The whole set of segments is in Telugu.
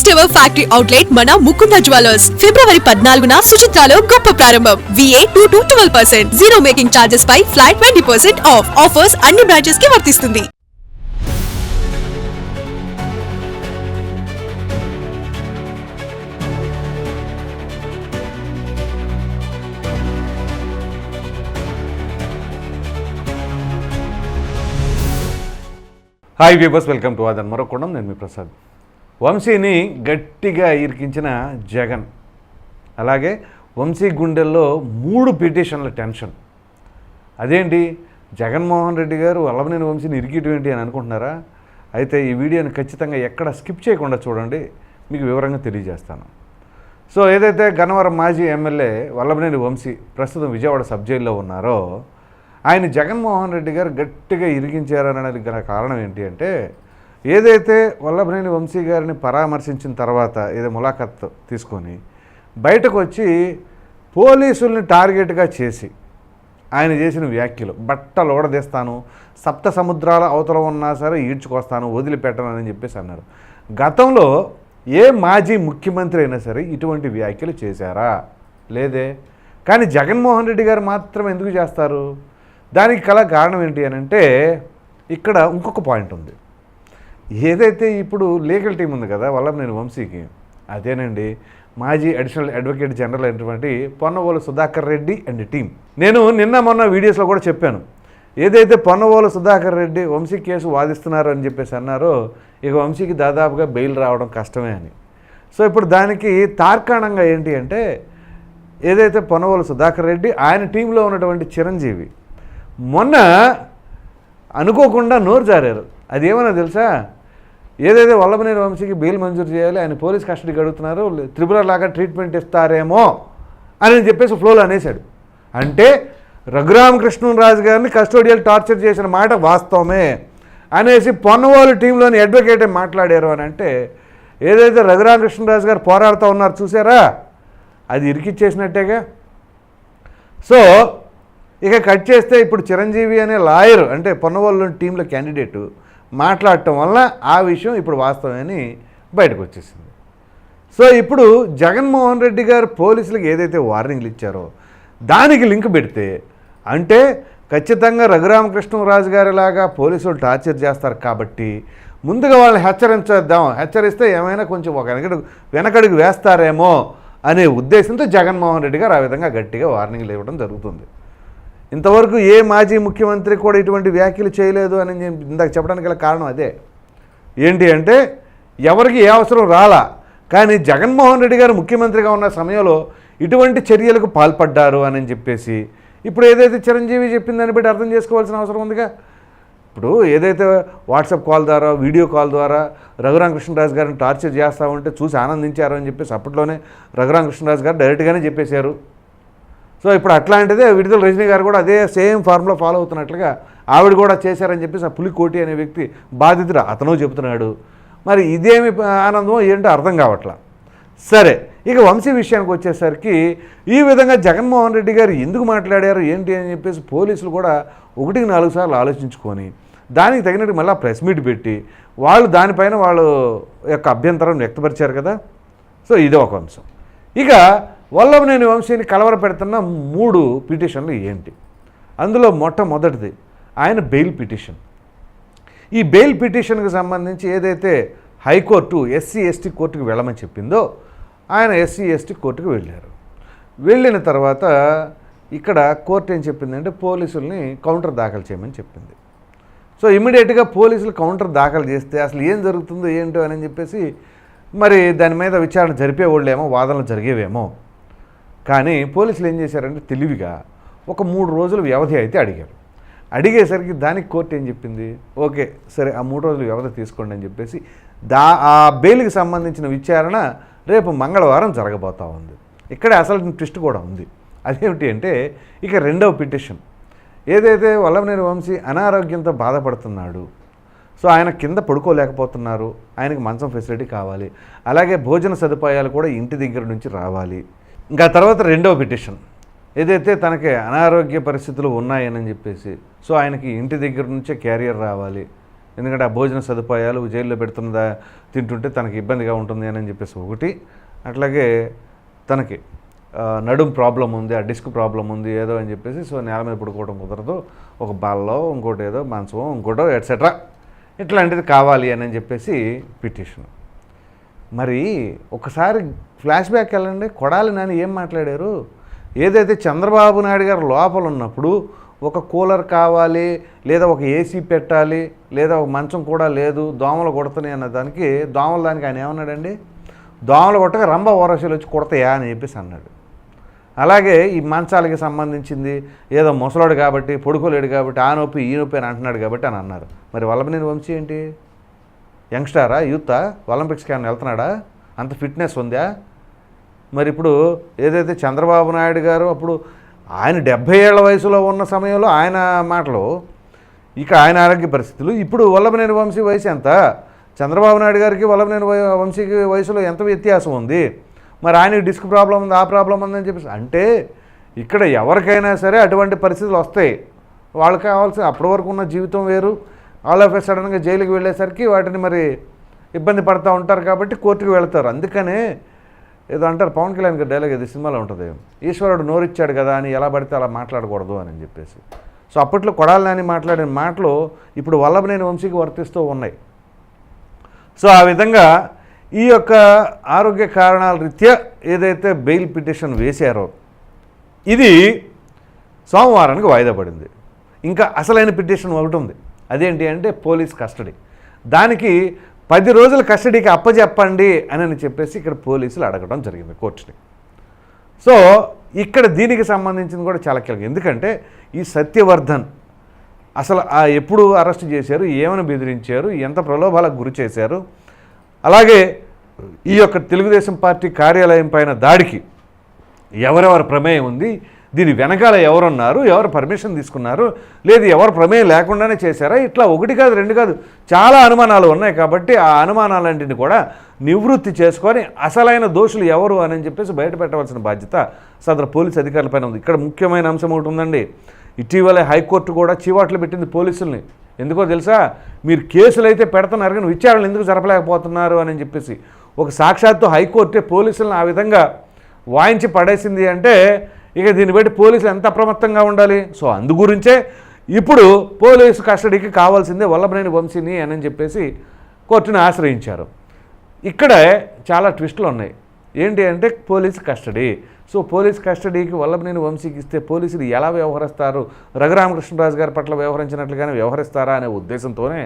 ఫస్ట్ ఎవర్ ఫ్యాక్టరీ అవుట్లెట్ మన ముకుంద జ్యువెలర్స్. ఫిబ్రవరి పద్నాలుగున సుచిత్రాలో గొప్ప ప్రారంభం. VA two to twelve percent zero making charges pi flat twenty percent off offers అన్ని బ్రాంచెస్కి వర్తిస్తుంది. హాయ్ వ్యూవర్స్ వెల్కమ్ టు అదన్ మరొకడం నేను మీ ప్రసాద్. వంశీని గట్టిగా ఇరికించిన జగన్. అలాగే వంశీ గుండెల్లో మూడు పిటిషన్ల టెన్షన్. అదేంటి? జగన్మోహన్ రెడ్డి గారు వల్లభనేని వంశీని ఇరికియటం ఏంటి అని అనుకుంటున్నారా? అయితే ఈ వీడియోని ఖచ్చితంగా ఎక్కడ స్కిప్ చేయకుండా చూడండి. మీకు వివరంగా తెలియజేస్తాను. సో ఏదైతే గన్నవరం మాజీ ఎమ్మెల్యే వల్లభనేని వంశీ ప్రస్తుతం విజయవాడ సబ్ జైల్లో ఉన్నారో ఆయన జగన్మోహన్ రెడ్డి గారు గట్టిగా ఇరిగించారనడానికి గల కారణం ఏంటి అంటే ఏదైతే వల్లభనేని వంశీ గారిని పరామర్శించిన తర్వాత ఏదో ములాఖత్ తీసుకొని బయటకు వచ్చి పోలీసుల్ని టార్గెట్గా చేసి ఆయన చేసిన వ్యాఖ్యలు బట్టలు ఓడదీస్తాను సప్త సముద్రాల అవతల ఉన్నా సరే ఈడ్చుకొస్తాను వదిలిపెట్టను అని చెప్పేసి అన్నారు. గతంలో ఏ మాజీ ముఖ్యమంత్రి అయినా సరే ఇటువంటి వ్యాఖ్యలు చేశారా? లేదే. కానీ జగన్మోహన్ రెడ్డి గారు మాత్రం ఎందుకు చేస్తారు? దానికి కల కారణం ఏంటి అని అంటే ఇక్కడ ఇంకొక పాయింట్ ఉంది. ఏదైతే ఇప్పుడు లీగల్ టీం ఉంది కదా వల్లభనేని వంశీకి అదేనండి మాజీ అడిషనల్ అడ్వకేట్ జనరల్ అయినటువంటి పొన్నవోలు సుధాకర్ రెడ్డి అండ్ టీం నేను నిన్న మొన్న వీడియోస్లో కూడా చెప్పాను. ఏదైతే పొన్నవోలు సుధాకర్ రెడ్డి వంశీ కేసు వాదిస్తున్నారు అని చెప్పేసి అన్నారో ఇక వంశీకి దాదాపుగా బెయిల్ రావడం కష్టమే అని. సో ఇప్పుడు దానికి తార్కాణంగా ఏంటి అంటే ఏదైతే పొన్నవోలు సుధాకర్ రెడ్డి ఆయన టీంలో ఉన్నటువంటి చిరంజీవి మొన్న అనుకోకుండా నోరు జారారు. అది ఏమన్నా తెలుసా? ఏదైతే వల్లభనేని వంశీకి బెయిల్ మంజూరు చేయాలి ఆయన పోలీస్ కస్టడీకి అడుగుతున్నారు త్రిపుర లాగా ట్రీట్మెంట్ ఇస్తారేమో అని చెప్పేసి ఫ్లోలో అనేశాడు. అంటే రఘురామకృష్ణరాజు గారిని కస్టోడియల్ టార్చర్ చేసిన మాట వాస్తవమే అనేసి పొన్నవాళ్ళు టీంలోని అడ్వకేటే మాట్లాడారు అని అంటే ఏదైతే రఘురామకృష్ణరాజు గారు పోరాడుతూ ఉన్నారు చూసారా? అది ఇరికిచ్చేసినట్టేగా. సో ఇక కట్ చేస్తే ఇప్పుడు చిరంజీవి అనే లాయర్ అంటే పొన్నవాళ్ళు టీంలో క్యాండిడేటు మాట్లాడటం వల్ల ఆ విషయం ఇప్పుడు వాస్తవమని బయటకు వచ్చేసింది. సో ఇప్పుడు జగన్మోహన్ రెడ్డి గారు పోలీసులకు ఏదైతే వార్నింగ్లు ఇచ్చారో దానికి లింక్ పెడితే అంటే ఖచ్చితంగా రఘురామకృష్ణరాజు గారిలాగా పోలీసులు టార్చర్ చేస్తారు కాబట్టి ముందుగా వాళ్ళని హెచ్చరించేద్దాం హెచ్చరిస్తే ఏమైనా కొంచెం ఒక వెనకడుగు వెనకడుగు వేస్తారేమో అనే ఉద్దేశంతో జగన్మోహన్ రెడ్డి గారు ఆ విధంగా గట్టిగా వార్నింగ్లు ఇవ్వడం జరుగుతుంది. ఇంతవరకు ఏ మాజీ ముఖ్యమంత్రి కూడా ఇటువంటి వ్యాఖ్యలు చేయలేదు అని నేను ఇందాక చెప్పడానికి గల కారణం అదే. ఏంటి అంటే ఎవరికి ఏ అవసరం రాలా. కానీ జగన్మోహన్ రెడ్డి గారు ముఖ్యమంత్రిగా ఉన్న సమయంలో ఇటువంటి చర్యలకు పాల్పడ్డారు అని చెప్పేసి ఇప్పుడు ఏదైతే చిరంజీవి చెప్పిందని బట్టి అర్థం చేసుకోవాల్సిన అవసరం ఉందిగా? ఇప్పుడు ఏదైతే వాట్సాప్ కాల్ ద్వారా వీడియో కాల్ ద్వారా రఘురామకృష్ణరాజు గారిని టార్చర్ చేస్తామంటే చూసి ఆనందించారు అని చెప్పేసి అప్పట్లోనే రఘురామకృష్ణరాజు గారు డైరెక్ట్గానే చెప్పేశారు. సో ఇప్పుడు అట్లాంటిదే విడుదల రజనీ గారు కూడా అదే సేమ్ ఫార్ములా ఫాలో అవుతున్నట్లుగా ఆవిడ కూడా చేశారని చెప్పేసి ఆ పులికోటి అనే వ్యక్తి బాధితుడు అతను చెబుతున్నాడు. మరి ఇదేమి ఆనందమో ఏంటో అర్థం కావట్లా. సరే ఇక వంశీ విషయానికి వచ్చేసరికి ఈ విధంగా జగన్మోహన్ రెడ్డి గారు ఎందుకు మాట్లాడారు ఏంటి అని చెప్పేసి పోలీసులు కూడా ఒకటికి నాలుగు సార్లు ఆలోచించుకొని దానికి తగినట్టు మళ్ళీ ప్రెస్ మీట్ పెట్టి వాళ్ళు దానిపైన వాళ్ళు యొక్క అభ్యంతరం వ్యక్తపరిచారు కదా. సో ఇది ఒక అంశం. ఇక వల్లభనేని వంశీని కలవర పెడుతున్న మూడు పిటిషన్లు ఏంటి? అందులో మొట్టమొదటిది ఆయన బెయిల్ పిటిషన్. ఈ బెయిల్ పిటిషన్కి సంబంధించి ఏదైతే హైకోర్టు ఎస్సీ ఎస్టీ కోర్టుకు వెళ్ళమని చెప్పిందో ఆయన ఎస్సీ ఎస్టీ కోర్టుకు వెళ్ళారు. వెళ్ళిన తర్వాత ఇక్కడ కోర్టు ఏం చెప్పిందంటే పోలీసుల్ని కౌంటర్ దాఖలు చేయమని చెప్పింది. సో ఇమీడియట్గా పోలీసులు కౌంటర్ దాఖలు చేస్తే అసలు ఏం జరుగుతుందో ఏంటో అని చెప్పేసి మరి దాని మీద విచారణ జరిపేవాళ్ళేమో వాదనలు జరిగేవేమో. కానీ పోలీసులు ఏం చేశారంటే తెలివిగా ఒక మూడు రోజులు వ్యవధి అయితే అడిగారు. అడిగేసరికి దానికి కోర్టు ఏం చెప్పింది? ఓకే సరే ఆ మూడు రోజులు వ్యవధి తీసుకోండి అని చెప్పేసి దా ఆ బెయిల్కి సంబంధించిన విచారణ రేపు మంగళవారం జరగబోతా ఉంది. ఇక్కడ అసలు ట్విస్ట్ కూడా ఉంది. అదేమిటి అంటే ఇక రెండవ పిటిషన్. ఏదైతే వల్లభనేని వంశీ అనారోగ్యంతో బాధపడుతున్నాడు సో ఆయన కింద పడుకోలేకపోతున్నారు ఆయనకి మంచం ఫెసిలిటీ కావాలి అలాగే భోజన సదుపాయాలు కూడా ఇంటి దగ్గర నుంచి రావాలి ఇంకా తర్వాత రెండవ పిటిషన్. ఏదైతే తనకి అనారోగ్య పరిస్థితులు ఉన్నాయని చెప్పేసి సో ఆయనకి ఇంటి దగ్గర నుంచే క్యారియర్ రావాలి. ఎందుకంటే ఆ భోజన సదుపాయాలు జైల్లో పెడుతున్నదా తింటుంటే తనకి ఇబ్బందిగా ఉంటుంది అని చెప్పేసి ఒకటి. అట్లాగే తనకి నడుం ప్రాబ్లం ఉంది ఆ డిస్క్ ప్రాబ్లం ఉంది ఏదో అని చెప్పేసి సో నేల మీద పడుకోవడం కుదరదు. ఒక బాల్లో ఇంకోటి ఏదో మంచం ఇంకోటో ఎట్సెట్రా ఇట్లాంటిది కావాలి అని చెప్పేసి పిటిషన్. మరి ఒకసారి ఫ్లాష్ బ్యాక్ వెళ్ళండి. కొడాలి నాని ఏం మాట్లాడారు? ఏదైతే చంద్రబాబు నాయుడు గారు లోపల ఉన్నప్పుడు ఒక కూలర్ కావాలి లేదా ఒక ఏసీ పెట్టాలి లేదా ఒక మంచం కూడా లేదు దోమలు కొడుతున్నాయి అన్న దానికి దోమలు దానికి ఆయన ఏమన్నాడండి? దోమలు కొట్టగా రంభ ఓరసీలు వచ్చి కొడతాయా అని చెప్పేసి అన్నాడు. అలాగే ఈ మంచాలకి సంబంధించింది ఏదో ముసలాడు కాబట్టి పొడుకోలేడు కాబట్టి ఆ నొప్పి ఈ నొప్పి అని అంటున్నాడు కాబట్టి అని అన్నారు. మరి వల్లభనేని వంశీ ఏంటి? యంగ్స్టారా యూతా ఒలింపిక్స్కి ఏమైనా వెళ్తున్నాడా? అంత ఫిట్నెస్ ఉందా? మరి ఇప్పుడు ఏదైతే చంద్రబాబు నాయుడు గారు అప్పుడు ఆయన డెబ్భై ఏళ్ళ వయసులో ఉన్న సమయంలో ఆయన మాటలు ఇక ఆయన ఆరోగ్య పరిస్థితులు ఇప్పుడు వల్లభనేని వంశీ వయసు ఎంత? చంద్రబాబు నాయుడు గారికి వల్లభనేని వంశీకి వయసులో ఎంత వ్యత్యాసం ఉంది? మరి ఆయనకి డిస్క్ ప్రాబ్లం ఉంది ఆ ప్రాబ్లం ఉందని చెప్పేసి అంటే ఇక్కడ ఎవరికైనా సరే అటువంటి పరిస్థితులు వస్తాయి. వాళ్ళకి కావాల్సిన అప్పటి వరకు ఉన్న జీవితం వేరు ఆల్ ఆఫ్ ఎ సడన్గా జైలుకి వెళ్ళేసరికి వాటిని మరి ఇబ్బంది పడుతూ ఉంటారు కాబట్టి కోర్టుకు వెళ్తారు. అందుకనే ఏదో అంటారు పవన్ కళ్యాణ్ గారి డైలాగ్ ఇది సినిమాలో ఉంటుంది. ఈశ్వరుడు నోరిచ్చాడు కదా అని ఎలా పడితే అలా మాట్లాడకూడదు అని చెప్పేసి. సో అప్పట్లో కొడాలి నాని మాట్లాడిన మాటలు ఇప్పుడు వల్లభనేని వంశీకి వర్తిస్తూ ఉన్నాయి. సో ఆ విధంగా ఈ యొక్క ఆరోగ్య కారణాల రీత్యా ఏదైతే బెయిల్ పిటిషన్ వేశారో ఇది సోమవారానికి వాయిదా పడింది. ఇంకా అసలైన పిటిషన్ ఒకటి ఉంది. అదేంటి అంటే పోలీస్ కస్టడీ. దానికి పది రోజుల కస్టడీకి అప్పచెప్పండి అని అని చెప్పేసి ఇక్కడ పోలీసులు అడగడం జరిగింది కోర్టుని. సో ఇక్కడ దీనికి సంబంధించింది కూడా చాలా కీలకం. ఎందుకంటే ఈ సత్యవర్ధన్ అసలు ఆ ఎప్పుడు అరెస్ట్ చేశారు ఏమని బెదిరించారు ఎంత ప్రలోభాలకు గురి చేశారు అలాగే ఈ యొక్క తెలుగుదేశం పార్టీ కార్యాలయం పైన దాడికి ఎవరెవరి ప్రమేయం ఉంది దీని వెనకాల ఎవరున్నారు? ఎవరు పర్మిషన్ తీసుకున్నారు? లేదు ఎవరు ప్రమేయం లేకుండానే చేశారా? ఇట్లా ఒకటి కాదు రెండు కాదు చాలా అనుమానాలు ఉన్నాయి కాబట్టి ఆ అనుమానాలన్నింటిని కూడా నివృత్తి చేసుకొని అసలైన దోషులు ఎవరు అని చెప్పేసి బయట పెట్టవలసిన బాధ్యత సదరు పోలీస్ అధికారులపైన ఉంది. ఇక్కడ ముఖ్యమైన అంశం ఒకటి ఉందండి. ఇటీవలే హైకోర్టు కూడా చీవాట్లు పెట్టింది పోలీసుల్ని. ఎందుకో తెలుసా? మీరు కేసులు అయితే పెడుతున్నారు కానీ విచారణలు ఎందుకు జరపలేకపోతున్నారు అని చెప్పేసి. ఒక సాక్షాత్తు హైకోర్టే పోలీసులను ఆ విధంగా వాయించి పడేసింది అంటే ఇక దీన్ని బట్టి పోలీసులు ఎంత అప్రమత్తంగా ఉండాలి? సో అందు గురించే ఇప్పుడు పోలీసు కస్టడీకి కావాల్సిందే వల్లభనేని వంశీని అని చెప్పేసి కోర్టును ఆశ్రయించారు. ఇక్కడ చాలా ట్విస్టులు ఉన్నాయి. ఏంటి అంటే పోలీస్ కస్టడీ. సో పోలీస్ కస్టడీకి వల్లభనేని వంశీకి ఇస్తే పోలీసులు ఎలా వ్యవహరిస్తారు? రఘురామకృష్ణరాజు గారి పట్ల వ్యవహరించినట్లుగానే వ్యవహరిస్తారా అనే ఉద్దేశంతోనే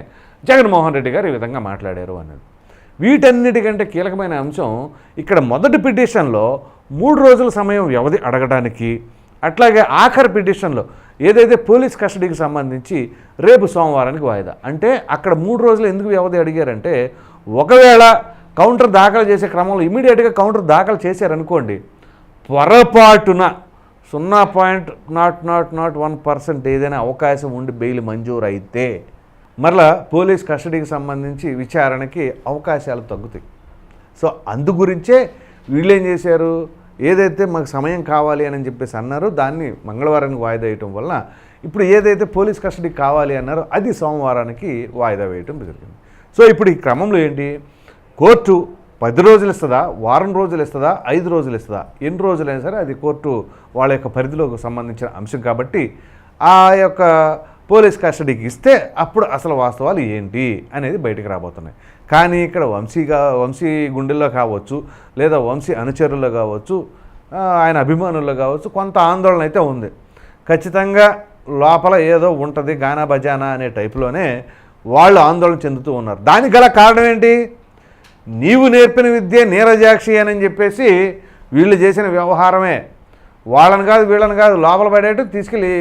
జగన్మోహన్ రెడ్డి గారు ఈ విధంగా మాట్లాడారు అన్నది వీటన్నిటికంటే కీలకమైన అంశం ఇక్కడ మొదటి పిటిషన్లో మూడు రోజుల సమయం వ్యవధి అడగడానికి అట్లాగే ఆఖరి పిటిషన్లో ఏదైతే పోలీస్ కస్టడీకి సంబంధించి రేపు సోమవారానికి వాయిదా. అంటే అక్కడ మూడు రోజులు ఎందుకు వ్యవధి అడిగారంటే ఒకవేళ కౌంటర్ దాఖలు చేసే క్రమంలో ఇమీడియట్గా కౌంటర్ దాఖలు చేశారనుకోండి పొరపాటున సున్నా point nought nought nought one percent ఏదైనా అవకాశం ఉండి బెయిల్ మంజూరు అయితే మరలా పోలీస్ కస్టడీకి సంబంధించి విచారణకి అవకాశాలు తగ్గుతాయి. సో అందు గురించే వీళ్ళు ఏం చేశారు? ఏదైతే మాకు సమయం కావాలి అని చెప్పేసి అన్నారో దాన్ని మంగళవారానికి వాయిదా వేయటం వల్ల ఇప్పుడు ఏదైతే పోలీస్ కస్టడీకి కావాలి అన్నారో అది సోమవారానికి వాయిదా వేయటం జరిగింది. సో ఇప్పుడు ఈ క్రమంలో ఏంటి? కోర్టు పది రోజులు ఇస్తుందా? వారం రోజులు ఇస్తుందా? ఐదు రోజులు ఇస్తుందా? ఎన్ని రోజులైనా సరే అది కోర్టు వాళ్ళ యొక్క పరిధిలోకి సంబంధించిన అంశం కాబట్టి ఆ యొక్క పోలీస్ కస్టడీకి ఇస్తే అప్పుడు అసలు వాస్తవాలు ఏంటి అనేది బయటికి రాబోతున్నాయి. కానీ ఇక్కడ వంశీగా వంశీ గుండెల్లో కావచ్చు లేదా వంశీ అనుచరుల్లో కావచ్చు ఆయన అభిమానుల్లో కావచ్చు కొంత ఆందోళన అయితే ఉంది. ఖచ్చితంగా లోపల ఏదో ఉంటుంది గానా బజానా అనే టైపులోనే వాళ్ళు ఆందోళన చెందుతూ ఉన్నారు. దానికి గల కారణం ఏంటి? నీవు నేర్పిన విద్య నీరజాక్షి అని చెప్పేసి వీళ్ళు చేసిన వ్యవహారమే. వాళ్ళని కాదు వీళ్ళని కాదు లోపల పడేయటం తీసుకెళ్ళి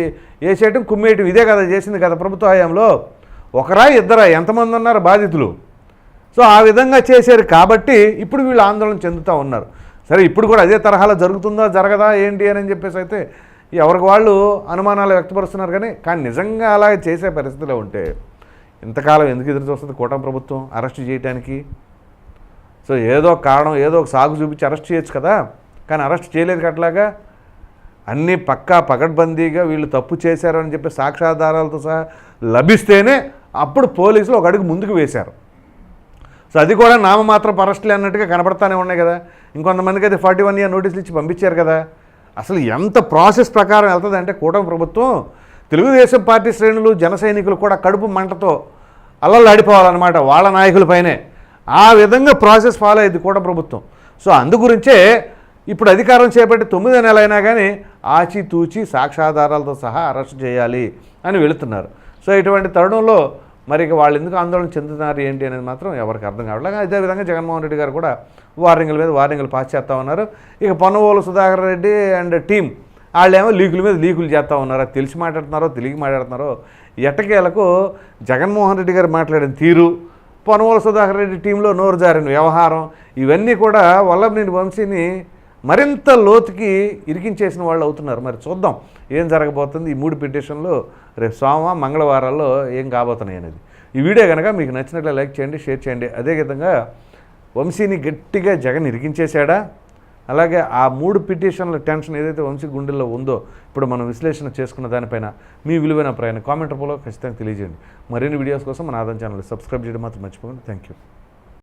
వేసేయటం కుమ్మేయటం. ఇదే కదా చేసింది కదా ప్రభుత్వ హయాంలో. ఒకరా ఇద్దరా ఎంతమంది ఉన్నారు బాధితులు? సో ఆ విధంగా చేశారు కాబట్టి ఇప్పుడు వీళ్ళు ఆందోళన చెందుతూ ఉన్నారు. సరే ఇప్పుడు కూడా అదే తరహాలో జరుగుతుందా జరగదా ఏంటి అని చెప్పేసి అయితే ఎవరికి వాళ్ళు అనుమానాలు వ్యక్తపరుస్తున్నారు కానీ కానీ నిజంగా అలా చేసే పరిస్థితిలో ఉంటే ఇంతకాలం ఎందుకు ఎదురు చూస్తుంది కూటమి ప్రభుత్వం అరెస్ట్ చేయడానికి సో ఏదో కారణం ఏదో ఒక సాగు చూపించి అరెస్ట్ చేయొచ్చు కదా. కానీ అరెస్ట్ చేయలేదు అట్లాగా. అన్నీ పక్కా పకడ్బందీగా వీళ్ళు తప్పు చేశారని చెప్పి సాక్ష్యాధారాలతో సహా లభిస్తేనే అప్పుడు పోలీసులు ఒక అడుగు ముందుకు వేశారు. సో అది కూడా నామమాత్రం అరెస్టులు అన్నట్టుగా కనబడతానే ఉన్నాయి కదా. ఇంకొంతమందికి అయితే ఫార్టీ వన్ ఇయర్ నోటీసులు ఇచ్చి పంపించారు కదా. అసలు ఎంత ప్రాసెస్ ప్రకారం వెళ్తుంది అంటే కూటమి ప్రభుత్వం తెలుగుదేశం పార్టీ శ్రేణులు జన సైనికులు కూడా కడుపు మంటతో అల్లల్లాడిపోవాలన్నమాట వాళ్ళ నాయకులపైనే ఆ విధంగా ప్రాసెస్ ఫాలో అయ్యింది కూడా ప్రభుత్వం. సో అందు గురించే ఇప్పుడు అధికారం చేపట్టి తొమ్మిదో నెల అయినా కానీ ఆచితూచి సాక్ష్యాధారాలతో సహా అరెస్ట్ చేయాలి అని వెళుతున్నారు. సో ఇటువంటి తరుణంలో మరి వాళ్ళు ఎందుకు ఆందోళన చెందుతున్నారు ఏంటి అనేది మాత్రం ఎవరికి అర్థం కావట్లేదు. అదేవిధంగా జగన్మోహన్ రెడ్డి గారు కూడా వార్నింగ్ల మీద వార్నింగ్లు పాస్ చేస్తూ ఉన్నారు. ఇక పొన్నవోలు సుధాకర్ రెడ్డి అండ్ టీం వాళ్ళేమో లీకుల మీద లీకులు చేస్తూ ఉన్నారు? తెలిసి మాట్లాడుతున్నారో తెలియక మాట్లాడుతున్నారో? ఎట్టకేలకు జగన్మోహన్ రెడ్డి గారు మాట్లాడిన తీరు పొనవోలు సుధాకర్ రెడ్డి టీంలో నోరు జారిన వ్యవహారం ఇవన్నీ కూడా వల్లభనేని వంశీని మరింత లోతుకి ఇరికించేసిన వాళ్ళు అవుతున్నారు. మరి చూద్దాం ఏం జరగబోతుంది. ఈ మూడు పిటిషన్లు రేపు సోమ మంగళవారాల్లో ఏం కాబోతున్నాయి అనేది. ఈ వీడియో కనుక మీకు నచ్చినట్లే లైక్ చేయండి షేర్ చేయండి. అదేవిధంగా వంశీని గట్టిగా జగన్ ఇరికించేశాడా? అలాగే ఆ మూడు పిటిషన్ల టెన్షన్ ఏదైతే వంశీ గుండెల్లో ఉందో ఇప్పుడు మనం విశ్లేషణ చేసుకున్న దానిపైన మీ విలువైన ప్రయాణం కామెంట్ రూపంలో ఖచ్చితంగా తెలియజేయండి. మరిన్ని వీడియోస్ కోసం మన ఆదాయం ఛానల్ సబ్స్క్రైబ్ చేయడం మాత్రం మర్చిపోకండి. Thank you.